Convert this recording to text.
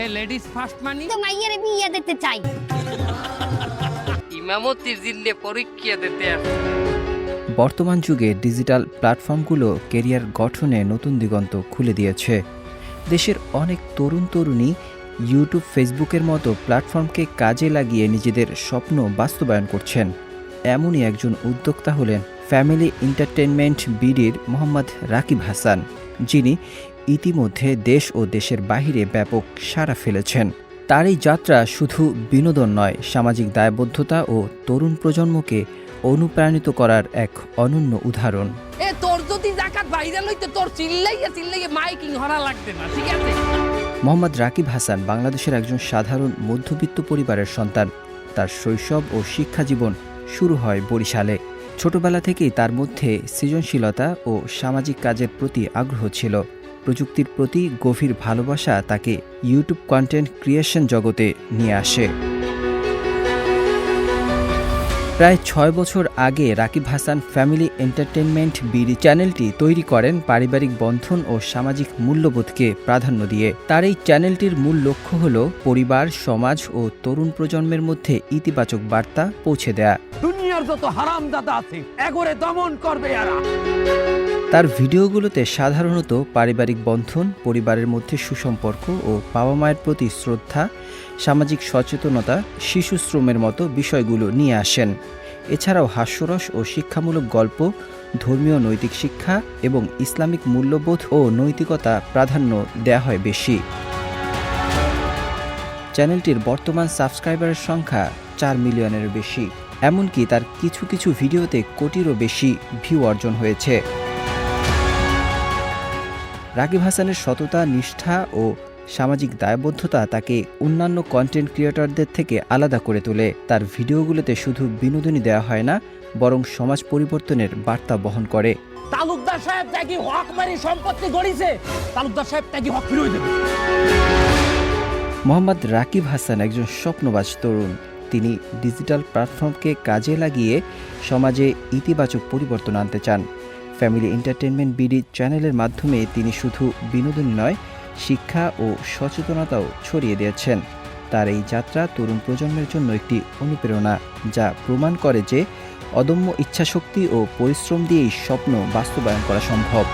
এ ladies first মানি তো মাইয়ের বিয়ে দিতে চাই। ইমামতির জিল্লে পরীক্ষা দিতে আসে বর্তমান যুগে ডিজিটাল প্ল্যাটফর্মগুলো কেরিয়ার গঠনে নতুন দিগন্ত খুলে দিয়েছে। দেশের অনেক তরুণ তরুণী ইউটিউব ফেসবুকের মতো প্ল্যাটফর্মকে কাজে লাগিয়ে নিজেদের স্বপ্ন বাস্তবায়ন করছেন। এমনই একজন উদ্যোক্তা হলেন ফ্যামিলি এন্টারটেনমেন্ট বিডির মোহাম্মদ রাকিব হাসান যিনি ইতিমধ্যে দেশ ও দেশের বাইরে ব্যাপক সাড়া ফেলেছেন। তার এই যাত্রা শুধু বিনোদন নয় সামাজিক দায়বদ্ধতা ও তরুণ প্রজন্মকে অনুপ্রাণিত করার এক অনন্য উদাহরণ। এ তোর যদি জাকাত ভাইরাল হইতে তোর চিল্লাইয়া চিল্লাইয়া মাইকিং হরা লাগবে না ঠিক আছে? মোহাম্মদ রাকিব হাসান বাংলাদেশের একজন সাধারণ মধ্যবিত্ত পরিবারের সন্তান। তার শৈশব ও শিক্ষা জীবন শুরু হয় বরিশালে। ছোটবেলা থেকেই তার মধ্যে সৃজনশীলতা ও সামাজিক কাজের প্রতি আগ্রহ ছিল। প্রযুক্তির প্রতি গভীর ভালোবাসা তাকে ইউটিউব কন্টেন্ট ক্রিয়েশন জগতে নিয়ে আসে। প্রায় ছয় বছর আগে Rakib Hasan family entertainment BD চ্যানেলটি তৈরি করেন পারিবারিক বন্ধন ও সামাজিক মূল্যবোধকে প্রাধান্য দিয়ে। তার এই চ্যানেলটির মূল লক্ষ্য হল পরিবার, সমাজ ও তরুণ প্রজন্মের মধ্যে ইতিবাচক বার্তা পৌঁছে দেয়া। দুনিয়ার যত হারাম দাদা আছে, এগরে দমন করবে এরা। তার ভিডিওগুলোতে সাধারণত পারিবারিক বন্ধন, পরিবারের মধ্যে সুসম্পর্ক ও বাবা মায়ের প্রতি শ্রদ্ধা, সামাজিক সচেতনতা, শিশু শ্রমের মতো বিষয়গুলো নিয়ে আসেন। এছাড়াও হাস্যরস ও শিক্ষামূলক গল্প, ধর্মীয় নৈতিক শিক্ষা এবং ইসলামিক মূল্যবোধ ও নৈতিকতা প্রাধান্য দেয়া হয় বেশি। চ্যানেলটির বর্তমান সাবস্ক্রাইবারের সংখ্যা চার মিলিয়নের বেশি। এমনকি তার কিছু কিছু ভিডিওতে কোটিরও বেশি ভিউ অর্জন হয়েছে। রাকিব হাসানের সততা নিষ্ঠা ও সামাজিক দায়বদ্ধতা তাকে অন্যান্য কন্টেন্ট ক্রিয়েটরদের থেকে আলাদা করে তোলে। তার ভিডিওগুলোতে শুধু বিনোদনই দেওয়া হয় না বরং সমাজ পরিবর্তনের বার্তা বহন করে। তালুকদার সাহেব ত্যাগী হক মারি সম্পত্তি গড়িছে। তালুকদার সাহেব ত্যাগী হক ফিরিয়ে দেবে। মোহাম্মদ রাকিব হাসান একজন স্বপ্নবাজ তরুণ। তিনি ডিজিটাল প্ল্যাটফর্মকে কাজে লাগিয়ে সমাজে ইতিবাচক পরিবর্তন আনতে চান। ফ্যামিলি এন্টারটেনমেন্ট বিডি চ্যানেলের মাধ্যমে তিনি শুধু বিনোদন নয়, শিক্ষা ও সচেতনতাও ছড়িয়ে দিয়েছেন। তার এই যাত্রা তরুণ প্রজন্মের জন্য একটি অনুপ্রেরণা, যা প্রমাণ করে যে অদম্য ইচ্ছাশক্তি ও পরিশ্রম দিয়েই স্বপ্ন বাস্তবায়ন করা সম্ভব।